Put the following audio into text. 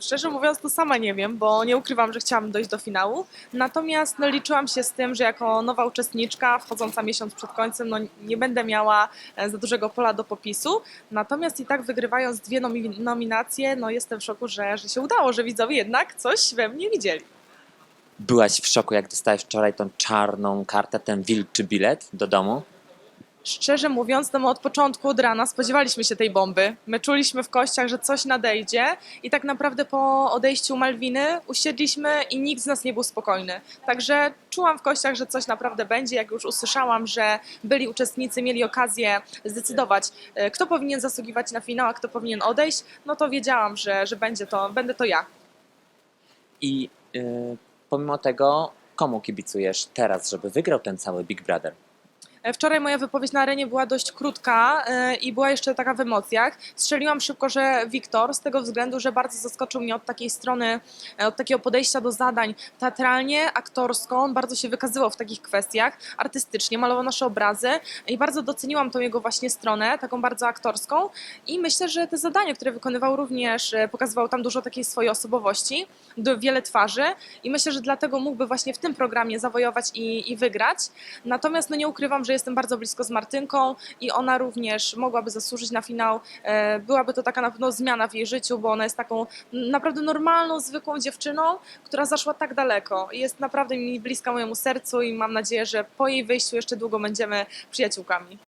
Szczerze mówiąc, to sama nie wiem, bo nie ukrywam, że chciałam dojść do finału. Natomiast no, liczyłam się z tym, że jako nowa uczestniczka, wchodząca miesiąc przed końcem, no, nie będę miała e, za dużego pola do popisu. Natomiast i tak wygrywając dwie nomi- nominacje, no jestem w szoku, że, że się udało, że widzowie jednak coś we mnie widzieli. Byłaś w szoku, jak dostałeś wczoraj tą czarną kartę, ten wilczy bilet do domu? Szczerze mówiąc, no my od początku, od rana spodziewaliśmy się tej bomby. My czuliśmy w kościach, że coś nadejdzie i tak naprawdę po odejściu Malwiny usiedliśmy i nikt z nas nie był spokojny. Także czułam w kościach, że coś naprawdę będzie. Jak już usłyszałam, że byli uczestnicy, mieli okazję zdecydować, e, kto powinien zasługiwać na finał, a kto powinien odejść, no to wiedziałam, że, że będzie to, będę to ja. I y, pomimo tego, komu kibicujesz teraz, żeby wygrał ten cały Big Brother? E, Wczoraj moja wypowiedź na arenie była dość krótka e, i była jeszcze taka w emocjach. Strzeliłam szybko, że Wiktor, z tego względu, że bardzo zaskoczył mnie od takiej strony, e, od takiego podejścia do zadań teatralnie, aktorsko. On bardzo się wykazywał w takich kwestiach, artystycznie, malował nasze obrazy i bardzo doceniłam tą jego właśnie stronę, taką bardzo aktorską. I myślę, że te zadania, które wykonywał również, pokazywał tam dużo takiej swojej osobowości, wiele twarzy i myślę, że dlatego mógłby właśnie w tym programie zawojować i, i wygrać. Natomiast no nie ukrywam, że jestem bardzo blisko z Martynką i ona również mogłaby zasłużyć na finał. E, Byłaby to taka na pewno zmiana w jej życiu, bo ona jest taką naprawdę normalną, zwykłą dziewczyną, która zaszła tak daleko. Jest naprawdę mi bliska mojemu sercu i mam nadzieję, że po jej wyjściu jeszcze długo będziemy przyjaciółkami.